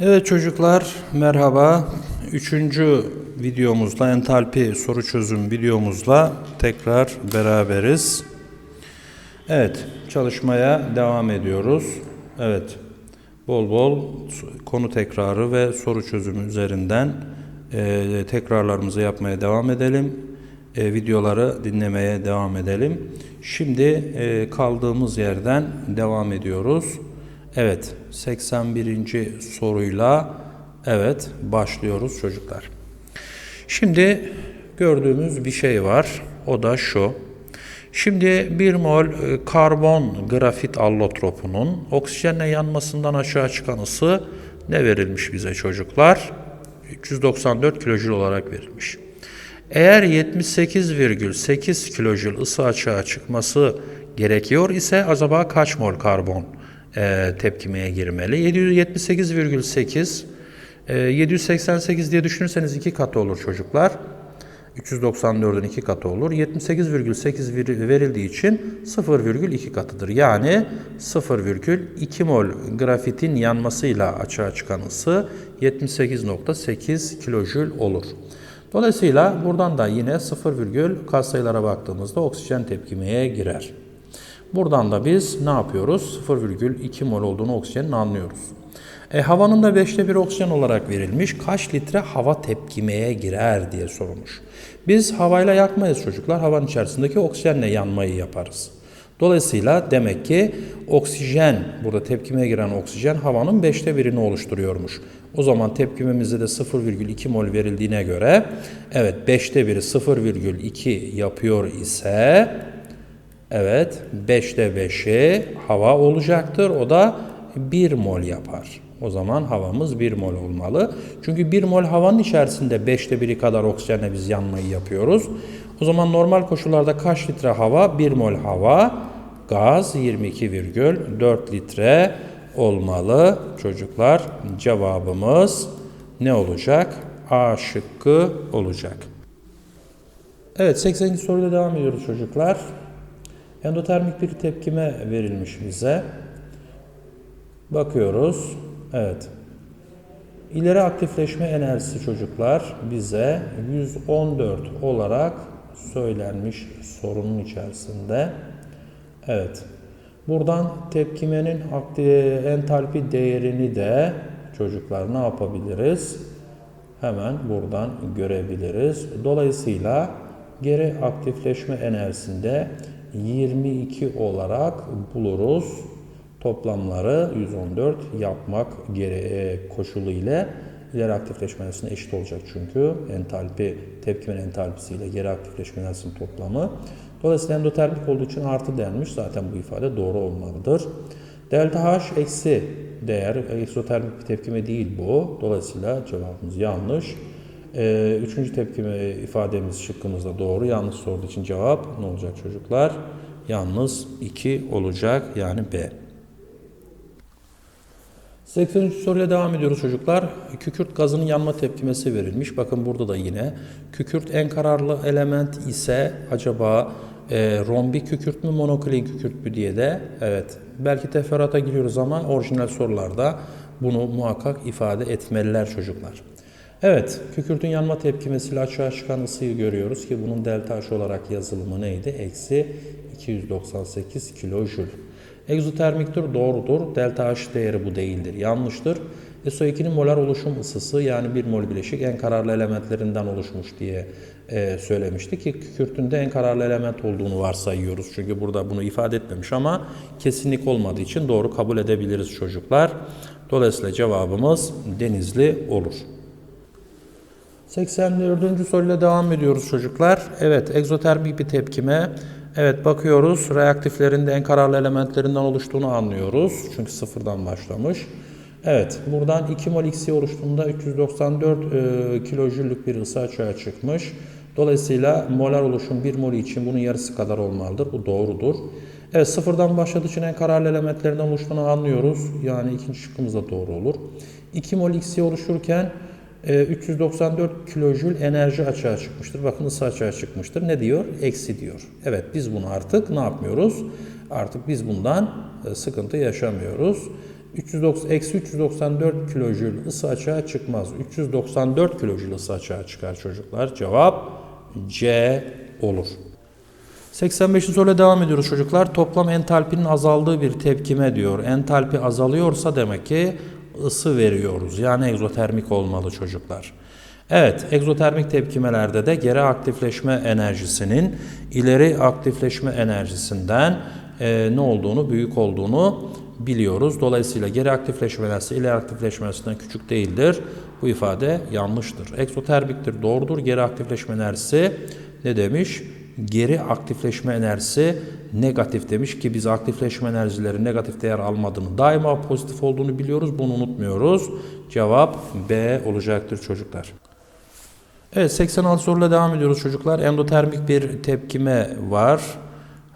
Evet çocuklar merhaba. Üçüncü videomuzla entalpi soru çözüm videomuzla tekrar beraberiz. Evet çalışmaya devam ediyoruz. Evet bol bol konu tekrarı ve soru çözümü üzerinden e, tekrarlarımızı yapmaya devam edelim. E, videoları dinlemeye devam edelim. Şimdi e, kaldığımız yerden devam ediyoruz. Evet 81. soruyla evet başlıyoruz çocuklar. Şimdi gördüğümüz bir şey var. O da şu. Şimdi 1 mol e, karbon grafit allotropunun oksijenle yanmasından aşağı çıkan ısı ne verilmiş bize çocuklar? 394 kilojül olarak verilmiş. Eğer 78,8 kilojül ısı açığa çıkması gerekiyor ise acaba kaç mol karbon e, tepkimeye girmeli? 778,8 e, 788 diye düşünürseniz iki katı olur çocuklar. 394'ün iki katı olur. 78,8 vir- verildiği için 0,2 katıdır. Yani 0,2 mol grafitin yanmasıyla açığa çıkan ısı 78,8 kilojül olur. Dolayısıyla buradan da yine 0, virgül katsayılara baktığımızda oksijen tepkimeye girer. Buradan da biz ne yapıyoruz? 0,2 mol olduğunu oksijenin anlıyoruz. E, havanın da 5'te 1 oksijen olarak verilmiş. Kaç litre hava tepkimeye girer diye sorulmuş. Biz havayla yakmayız çocuklar. Havanın içerisindeki oksijenle yanmayı yaparız. Dolayısıyla demek ki oksijen, burada tepkimeye giren oksijen havanın 5'te 1'ini oluşturuyormuş. O zaman tepkimemizde de 0,2 mol verildiğine göre evet 5'te 1'i 0,2 yapıyor ise Evet, 5'te 5'i hava olacaktır. O da 1 mol yapar. O zaman havamız 1 mol olmalı. Çünkü 1 mol havanın içerisinde 5'te 1'i kadar oksijenle biz yanmayı yapıyoruz. O zaman normal koşullarda kaç litre hava? 1 mol hava. Gaz 22,4 litre olmalı. Çocuklar cevabımız ne olacak? A şıkkı olacak. Evet 80. soruyla devam ediyoruz çocuklar. Endotermik bir tepkime verilmiş bize. Bakıyoruz. Evet. İleri aktifleşme enerjisi çocuklar bize 114 olarak söylenmiş sorunun içerisinde. Evet. Buradan tepkimenin entalpi değerini de çocuklar ne yapabiliriz? Hemen buradan görebiliriz. Dolayısıyla geri aktifleşme enerjisinde 22 olarak buluruz. Toplamları 114 yapmak koşulu ile ileri aktifleşme enerjisine eşit olacak çünkü entalpi tepkimenin entalpisi ile geri aktifleşme enerjisinin toplamı. Dolayısıyla endotermik olduğu için artı denmiş. Zaten bu ifade doğru olmalıdır. Delta H eksi değer egzotermik bir tepkime değil bu. Dolayısıyla cevabımız yanlış. Ee, üçüncü tepkime ifademiz şıkkımızda doğru. Yanlış sorduğu için cevap ne olacak çocuklar? Yalnız 2 olacak yani B. 83. soruyla devam ediyoruz çocuklar. Kükürt gazının yanma tepkimesi verilmiş. Bakın burada da yine kükürt en kararlı element ise acaba e, rombik kükürt mü monoklein kükürt mü diye de evet belki teferruata giriyoruz ama orijinal sorularda bunu muhakkak ifade etmeliler çocuklar. Evet, kükürtün yanma tepkimesiyle açığa çıkan ısıyı görüyoruz ki bunun delta H olarak yazılımı neydi? Eksi 298 kilojül. Egzotermiktir, doğrudur. Delta H değeri bu değildir, yanlıştır. SO2'nin molar oluşum ısısı yani bir mol bileşik en kararlı elementlerinden oluşmuş diye e, söylemişti ki kükürtün de en kararlı element olduğunu varsayıyoruz. Çünkü burada bunu ifade etmemiş ama kesinlik olmadığı için doğru kabul edebiliriz çocuklar. Dolayısıyla cevabımız denizli olur. 84. soruyla devam ediyoruz çocuklar. Evet, egzotermik bir tepkime. Evet, bakıyoruz. Reaktiflerin de en kararlı elementlerinden oluştuğunu anlıyoruz. Çünkü sıfırdan başlamış. Evet, buradan 2 mol X'i oluştuğunda 394 e, kilojüllük bir ısı açığa çıkmış. Dolayısıyla molar oluşum 1 mol için bunun yarısı kadar olmalıdır. Bu doğrudur. Evet, sıfırdan başladığı için en kararlı elementlerinden oluştuğunu anlıyoruz. Yani ikinci şıkkımız da doğru olur. 2 mol X'i oluşurken e, 394 kilojül enerji açığa çıkmıştır. Bakın ısı açığa çıkmıştır. Ne diyor? Eksi diyor. Evet biz bunu artık ne yapmıyoruz? Artık biz bundan e, sıkıntı yaşamıyoruz. 390, eksi 394 kilojül ısı açığa çıkmaz. 394 kilojül ısı açığa çıkar çocuklar. Cevap C olur. 85. soruyla devam ediyoruz çocuklar. Toplam entalpinin azaldığı bir tepkime diyor. Entalpi azalıyorsa demek ki ısı veriyoruz. Yani egzotermik olmalı çocuklar. Evet, egzotermik tepkimelerde de geri aktifleşme enerjisinin ileri aktifleşme enerjisinden e, ne olduğunu, büyük olduğunu biliyoruz. Dolayısıyla geri aktifleşme enerjisi ileri aktifleşme enerjisinden küçük değildir. Bu ifade yanlıştır. Egzotermiktir, doğrudur. Geri aktifleşme enerjisi ne demiş? Geri aktifleşme enerjisi negatif demiş ki biz aktifleşme enerjileri negatif değer almadığını daima pozitif olduğunu biliyoruz. Bunu unutmuyoruz. Cevap B olacaktır çocuklar. Evet 86 soruyla devam ediyoruz çocuklar. Endotermik bir tepkime var.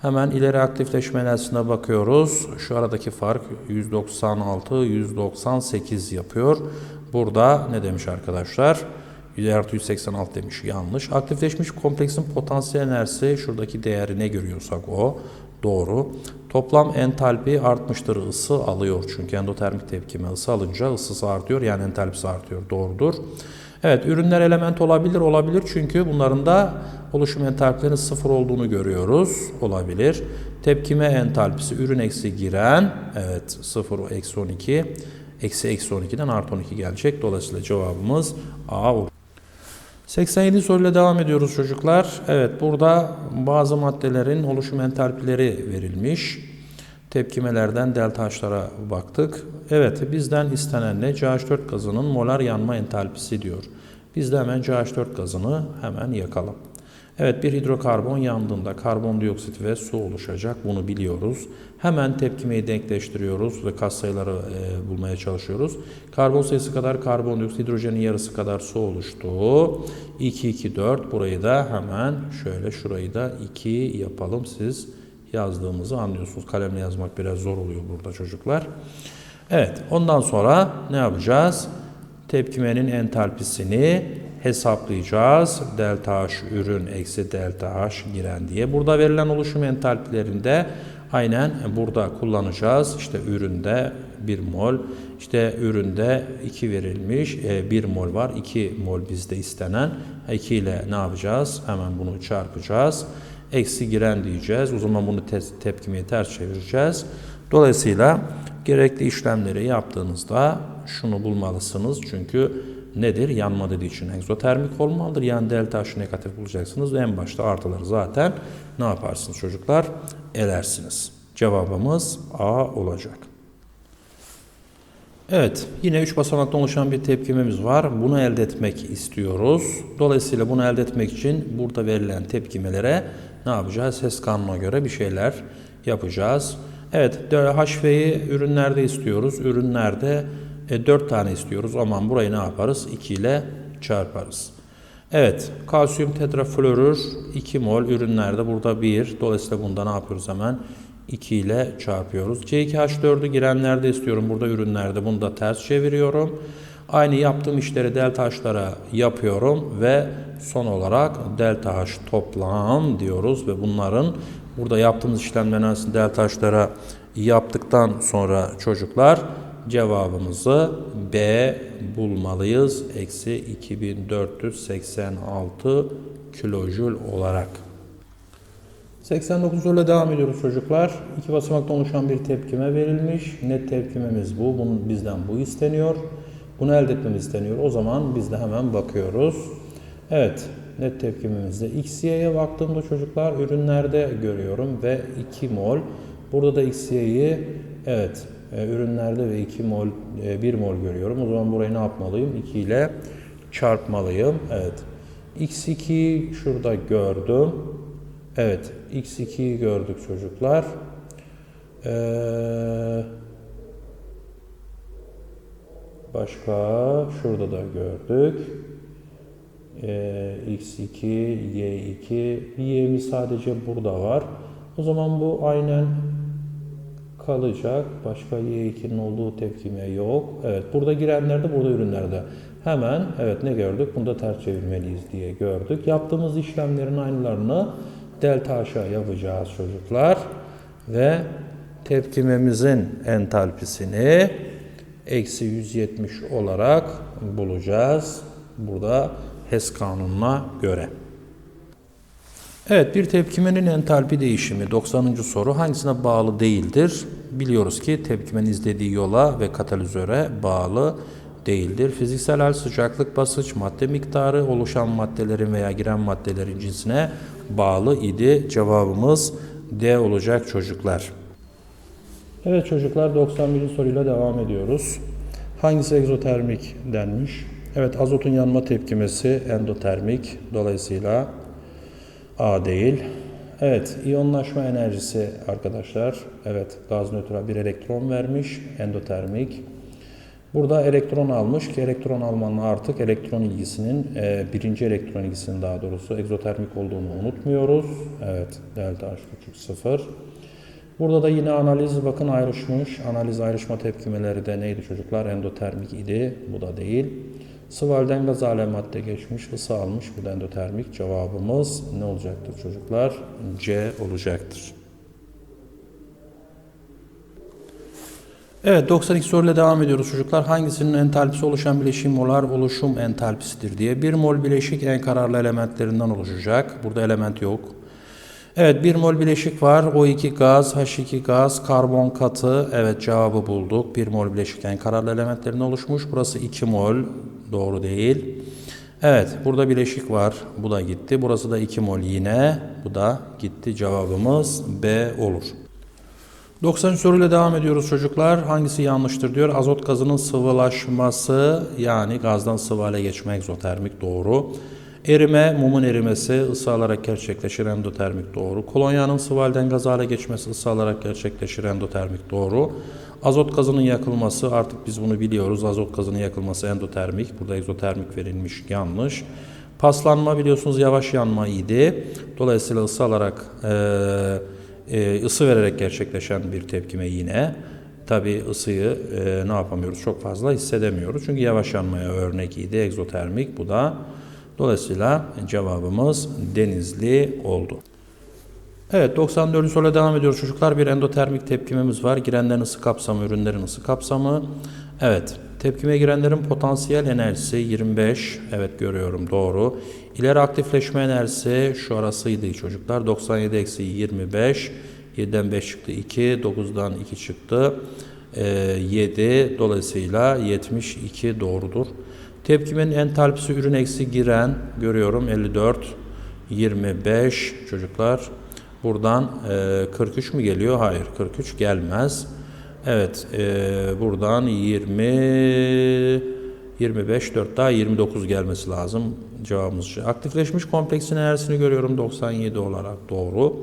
Hemen ileri aktifleşme enerjisine bakıyoruz. Şu aradaki fark 196, 198 yapıyor. Burada ne demiş arkadaşlar? 100 artı 186 demiş yanlış. Aktifleşmiş kompleksin potansiyel enerjisi şuradaki değeri ne görüyorsak o doğru. Toplam entalpi artmıştır ısı alıyor. Çünkü endotermik tepkime ısı alınca ısısı artıyor yani entalpisi artıyor doğrudur. Evet ürünler element olabilir olabilir çünkü bunların da oluşum entalpilerinin sıfır olduğunu görüyoruz olabilir. Tepkime entalpisi ürün eksi giren evet 0 eksi 12 eksi eksi 12'den artı 12 gelecek. Dolayısıyla cevabımız A olur. 87 soruyla devam ediyoruz çocuklar. Evet burada bazı maddelerin oluşum entalpileri verilmiş. Tepkimelerden delta H'lara baktık. Evet bizden istenen ne? CH4 gazının molar yanma entalpisi diyor. Biz de hemen CH4 gazını hemen yakalım. Evet bir hidrokarbon yandığında karbondioksit ve su oluşacak. Bunu biliyoruz. Hemen tepkimeyi denkleştiriyoruz ve katsayıları e, bulmaya çalışıyoruz. Karbon sayısı kadar karbondioksit, hidrojenin yarısı kadar su oluştu. 2, 2, 4. Burayı da hemen şöyle şurayı da 2 yapalım. Siz yazdığımızı anlıyorsunuz. Kalemle yazmak biraz zor oluyor burada çocuklar. Evet ondan sonra ne yapacağız? Tepkimenin entalpisini hesaplayacağız. Delta H ürün eksi delta H giren diye. Burada verilen oluşum entalpilerinde aynen burada kullanacağız. İşte üründe 1 mol, işte üründe 2 verilmiş, 1 mol var. 2 mol bizde istenen. 2 ile ne yapacağız? Hemen bunu çarpacağız. Eksi giren diyeceğiz. O zaman bunu te tepkimeye ters çevireceğiz. Dolayısıyla gerekli işlemleri yaptığınızda şunu bulmalısınız. Çünkü nedir? Yanma dediği için egzotermik olmalıdır. Yani delta H negatif bulacaksınız. En başta artıları zaten ne yaparsınız çocuklar? Elersiniz. Cevabımız A olacak. Evet, yine 3 basamaktan oluşan bir tepkimemiz var. Bunu elde etmek istiyoruz. Dolayısıyla bunu elde etmek için burada verilen tepkimelere ne yapacağız? Ses kanuna göre bir şeyler yapacağız. Evet, HV'yi ürünlerde istiyoruz. Ürünlerde e, 4 tane istiyoruz. Aman burayı ne yaparız? 2 ile çarparız. Evet, kalsiyum tetrafluorür 2 mol ürünlerde burada 1. Dolayısıyla bunda ne yapıyoruz hemen? 2 ile çarpıyoruz. C2H4'ü girenlerde istiyorum. Burada ürünlerde bunu da ters çeviriyorum. Aynı yaptığım işleri delta H'lara yapıyorum ve son olarak delta H toplam diyoruz ve bunların burada yaptığımız işlemlerin arasında delta H'lara yaptıktan sonra çocuklar cevabımızı B bulmalıyız. Eksi 2486 kilojül olarak. 89 ile devam ediyoruz çocuklar. İki basamaktan oluşan bir tepkime verilmiş. Net tepkimemiz bu. Bunun bizden bu isteniyor. Bunu elde etmemiz isteniyor. O zaman biz de hemen bakıyoruz. Evet, net tepkimemizde XY'ye baktığımda çocuklar ürünlerde görüyorum ve 2 mol. Burada da XY'yi evet e, ürünlerde ve 2 mol, e, 1 mol görüyorum. O zaman burayı ne yapmalıyım? 2 ile çarpmalıyım. Evet. X2 şurada gördüm. Evet, x2'yi gördük çocuklar. Ee, başka şurada da gördük. Ee, x2, y2, y'miz sadece burada var. O zaman bu aynen kalacak. Başka y2'nin olduğu tepkime yok. Evet, burada girenlerde, burada ürünlerde. Hemen evet ne gördük? Bunu da ters çevirmeliyiz diye gördük. Yaptığımız işlemlerin aynılarını delta aşağı yapacağız çocuklar ve tepkimemizin entalpisini eksi 170 olarak bulacağız. Burada HES kanununa göre. Evet bir tepkimenin entalpi değişimi 90. soru hangisine bağlı değildir? Biliyoruz ki tepkimenin izlediği yola ve katalizöre bağlı değildir. Fiziksel hal sıcaklık basınç madde miktarı oluşan maddelerin veya giren maddelerin cinsine bağlı idi. Cevabımız D olacak çocuklar. Evet çocuklar 91. soruyla devam ediyoruz. Hangisi egzotermik denmiş? Evet azotun yanma tepkimesi endotermik. Dolayısıyla A değil. Evet, iyonlaşma enerjisi arkadaşlar. Evet, gaz nötral bir elektron vermiş, endotermik. Burada elektron almış ki elektron almanın artık elektron ilgisinin, e, birinci elektron ilgisinin daha doğrusu egzotermik olduğunu unutmuyoruz. Evet, delta H küçük sıfır. Burada da yine analiz bakın ayrışmış. Analiz ayrışma tepkimeleri de neydi çocuklar? Endotermik idi. Bu da değil. Sıvı halden gaz hale madde geçmiş, ısı almış. Bu endotermik. Cevabımız ne olacaktır çocuklar? C olacaktır. Evet 92 soruyla devam ediyoruz çocuklar. Hangisinin entalpisi oluşan bileşim molar oluşum entalpisidir diye. 1 mol bileşik en kararlı elementlerinden oluşacak. Burada element yok. Evet 1 mol bileşik var. O2 gaz, H2 gaz, karbon katı. Evet cevabı bulduk. 1 mol bileşik en kararlı elementlerinden oluşmuş. Burası 2 mol. Doğru değil. Evet burada bileşik var. Bu da gitti. Burası da 2 mol yine. Bu da gitti. Cevabımız B olur. 90 soruyla devam ediyoruz çocuklar. Hangisi yanlıştır diyor. Azot gazının sıvılaşması yani gazdan sıvı hale geçme egzotermik doğru. Erime, mumun erimesi ısı alarak gerçekleşir endotermik doğru. Kolonyanın sıvı halden gaz hale geçmesi ısı alarak gerçekleşir endotermik doğru. Azot gazının yakılması artık biz bunu biliyoruz. Azot gazının yakılması endotermik. Burada egzotermik verilmiş yanlış. Paslanma biliyorsunuz yavaş yanma idi. Dolayısıyla ısı alarak e, ısı vererek gerçekleşen bir tepkime yine. Tabi ısıyı e, ne yapamıyoruz çok fazla hissedemiyoruz. Çünkü yavaş yanmaya örnek idi egzotermik bu da. Dolayısıyla cevabımız denizli oldu. Evet 94. soruya devam ediyoruz çocuklar. Bir endotermik tepkimemiz var. Girenlerin ısı kapsamı, ürünlerin ısı kapsamı. Evet tepkime girenlerin potansiyel enerjisi 25. Evet görüyorum doğru. İleri aktifleşme enerjisi şu arasıydı çocuklar. 97 eksi 25. 7'den 5 çıktı 2. 9'dan 2 çıktı. Ee, 7 dolayısıyla 72 doğrudur. Tepkimenin entalpisi ürün eksi giren görüyorum 54 25 çocuklar. Buradan e, 43 mü geliyor? Hayır 43 gelmez. Evet e, buradan 20 25 4 daha 29 gelmesi lazım cevabımız. Aktifleşmiş kompleksin enerjisini görüyorum 97 olarak doğru.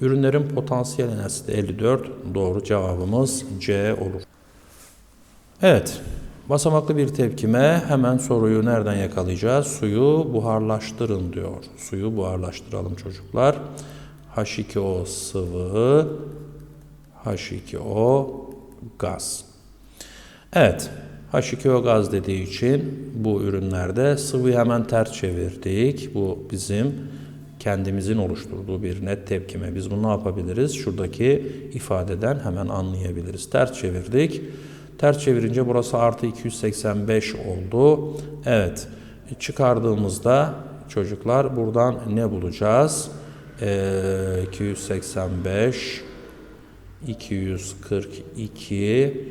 Ürünlerin potansiyel enerjisi de 54 doğru cevabımız C olur. Evet basamaklı bir tepkime hemen soruyu nereden yakalayacağız? Suyu buharlaştırın diyor. Suyu buharlaştıralım çocuklar. H2O sıvı, H2O gaz. Evet, H2O gaz dediği için bu ürünlerde sıvıyı hemen ters çevirdik. Bu bizim kendimizin oluşturduğu bir net tepkime. Biz bunu ne yapabiliriz? Şuradaki ifadeden hemen anlayabiliriz. Ters çevirdik. Ters çevirince burası artı 285 oldu. Evet, çıkardığımızda çocuklar buradan ne bulacağız? Ee, 285 242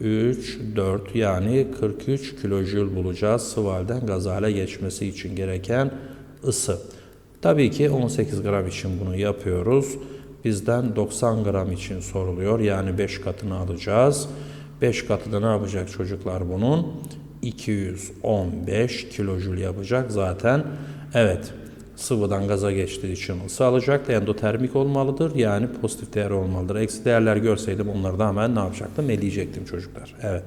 3 4 yani 43 kilojül bulacağız sıvı halden gaz hale geçmesi için gereken ısı. Tabii ki 18 gram için bunu yapıyoruz. Bizden 90 gram için soruluyor. Yani 5 katını alacağız. 5 katı da ne yapacak çocuklar bunun? 215 kilojül yapacak zaten. Evet sıvıdan gaza geçtiği için ısı alacak endotermik olmalıdır. Yani pozitif değer olmalıdır. Eksi değerler görseydim onları da hemen ne yapacaktım? Eleyecektim çocuklar. Evet.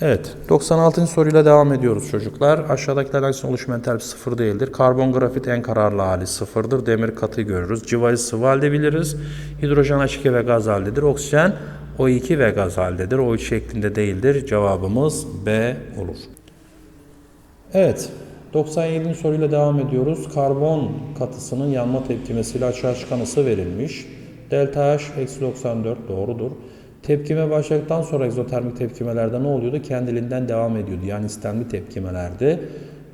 Evet, 96. soruyla devam ediyoruz çocuklar. Aşağıdakilerden hangisi oluşum entalpisi sıfır değildir? Karbon grafit en kararlı hali sıfırdır. Demir katı görürüz. Civayı sıvı halde biliriz. Hidrojen H2 ve gaz haldedir. Oksijen O2 ve gaz haldedir. O3 şeklinde değildir. Cevabımız B olur. Evet, 97. soruyla devam ediyoruz. Karbon katısının yanma tepkimesiyle açığa çıkan ısı verilmiş. Delta H eksi 94 doğrudur. Tepkime başladıktan sonra egzotermik tepkimelerde ne oluyordu? Kendiliğinden devam ediyordu. Yani istemli tepkimelerdi.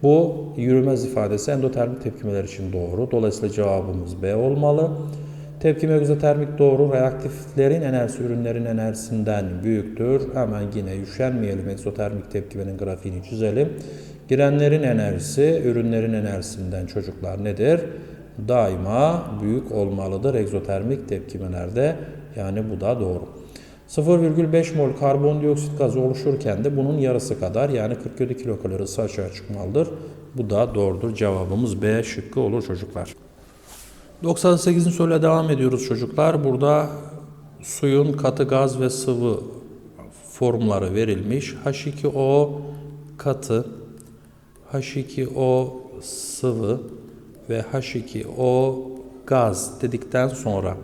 Bu yürümez ifadesi endotermik tepkimeler için doğru. Dolayısıyla cevabımız B olmalı. Tepkime egzotermik doğru. Reaktiflerin enerjisi ürünlerin enerjisinden büyüktür. Hemen yine üşenmeyelim egzotermik tepkimenin grafiğini çizelim. Girenlerin enerjisi ürünlerin enerjisinden çocuklar nedir? Daima büyük olmalıdır egzotermik tepkimelerde. Yani bu da doğru. 0,5 mol karbondioksit gazı oluşurken de bunun yarısı kadar yani 47 kilokalori ısı açığa çıkmalıdır. Bu da doğrudur. Cevabımız B şıkkı olur çocuklar. 98. soruyla devam ediyoruz çocuklar. Burada suyun katı gaz ve sıvı formları verilmiş. H2O katı, H2O sıvı ve H2O gaz dedikten sonra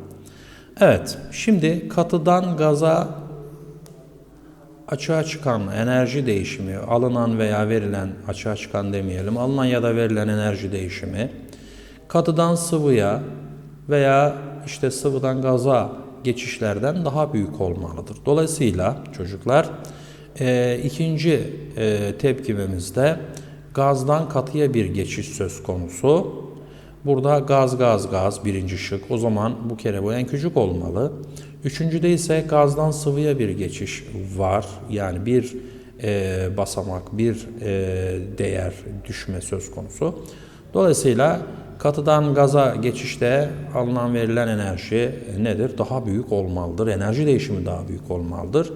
Evet, şimdi katıdan gaza açığa çıkan enerji değişimi, alınan veya verilen, açığa çıkan demeyelim, alınan ya da verilen enerji değişimi, katıdan sıvıya veya işte sıvıdan gaza geçişlerden daha büyük olmalıdır. Dolayısıyla çocuklar e, ikinci e, tepkimimizde gazdan katıya bir geçiş söz konusu. Burada gaz gaz gaz birinci şık. O zaman bu kere bu en küçük olmalı. Üçüncüde ise gazdan sıvıya bir geçiş var. Yani bir e, basamak, bir e, değer düşme söz konusu. Dolayısıyla katıdan gaza geçişte alınan verilen enerji nedir? Daha büyük olmalıdır. Enerji değişimi daha büyük olmalıdır.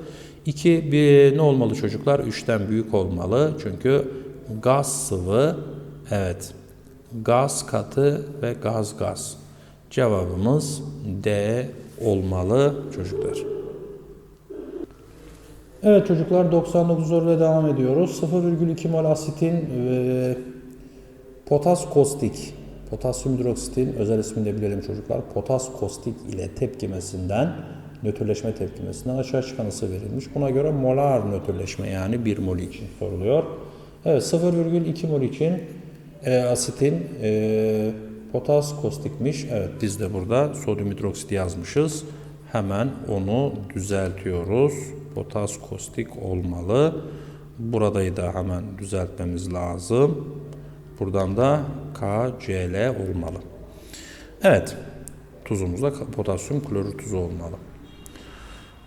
İki, bir, ne olmalı çocuklar? Üçten büyük olmalı. Çünkü gaz sıvı, evet gaz katı ve gaz gaz. Cevabımız D olmalı çocuklar. Evet çocuklar 99 soruyla devam ediyoruz. 0,2 mol asitin e, potas kostik, potasyum hidroksitin özel ismini de bilelim çocuklar. Potas kostik ile tepkimesinden nötrleşme tepkimesinden aşağı çıkan ısı verilmiş. Buna göre molar nötrleşme yani 1 mol için soruluyor. Evet 0,2 mol için e, asitin e, potas kostikmiş. Evet biz de burada sodyum hidroksit yazmışız. Hemen onu düzeltiyoruz. Potas kostik olmalı. Burayı da hemen düzeltmemiz lazım. Buradan da KCl olmalı. Evet. Tuzumuz da potasyum klorür tuzu olmalı.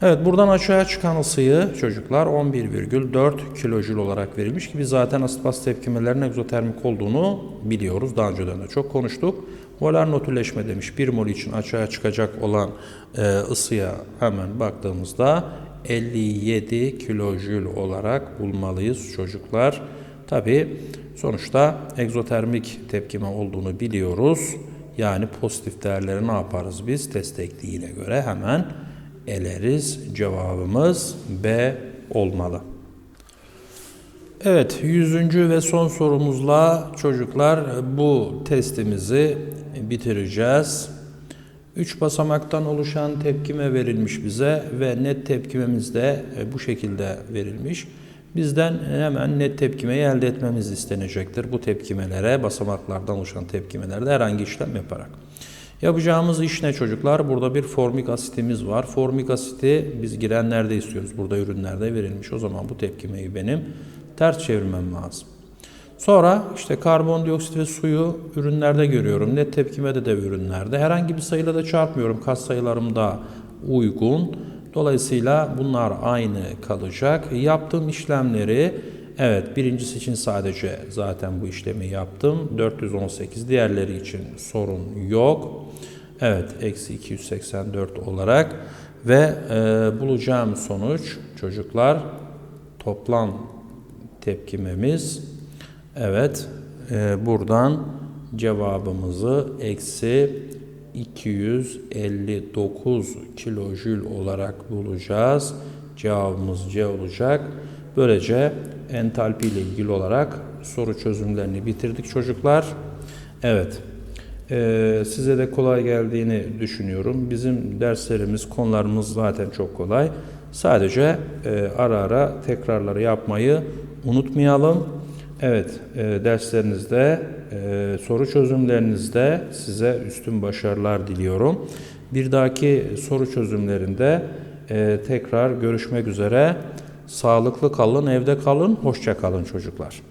Evet buradan aşağıya çıkan ısıyı çocuklar 11,4 kilojül olarak verilmiş ki biz zaten asit baz tepkimelerinin egzotermik olduğunu biliyoruz. Daha önceden de çok konuştuk. Molar nötrleşme demiş. 1 mol için aşağıya çıkacak olan e, ısıya hemen baktığımızda 57 kilojül olarak bulmalıyız çocuklar. Tabi sonuçta egzotermik tepkime olduğunu biliyoruz. Yani pozitif değerleri ne yaparız biz? Test tekniğine göre hemen eleriz. Cevabımız B olmalı. Evet, yüzüncü ve son sorumuzla çocuklar bu testimizi bitireceğiz. Üç basamaktan oluşan tepkime verilmiş bize ve net tepkimemiz de bu şekilde verilmiş. Bizden hemen net tepkimeyi elde etmemiz istenecektir. Bu tepkimelere, basamaklardan oluşan tepkimelerde herhangi işlem yaparak. Yapacağımız iş ne çocuklar? Burada bir formik asitimiz var. Formik asiti biz girenlerde istiyoruz. Burada ürünlerde verilmiş. O zaman bu tepkimeyi benim ters çevirmem lazım. Sonra işte karbondioksit ve suyu ürünlerde görüyorum. Net tepkimede de ürünlerde. Herhangi bir sayıyla da çarpmıyorum. Kas sayılarım da uygun. Dolayısıyla bunlar aynı kalacak. Yaptığım işlemleri Evet birincisi için sadece zaten bu işlemi yaptım. 418 diğerleri için sorun yok. Evet eksi 284 olarak ve e, bulacağım sonuç çocuklar toplam tepkimemiz evet e, buradan cevabımızı eksi 259 kilojül olarak bulacağız. Cevabımız C olacak. Böylece entalpi ile ilgili olarak soru çözümlerini bitirdik çocuklar. Evet. Ee, size de kolay geldiğini düşünüyorum. Bizim derslerimiz, konularımız zaten çok kolay. Sadece e, ara ara tekrarları yapmayı unutmayalım. Evet, e, derslerinizde, e, soru çözümlerinizde size üstün başarılar diliyorum. Bir dahaki soru çözümlerinde e, tekrar görüşmek üzere. Sağlıklı kalın, evde kalın, hoşça kalın çocuklar.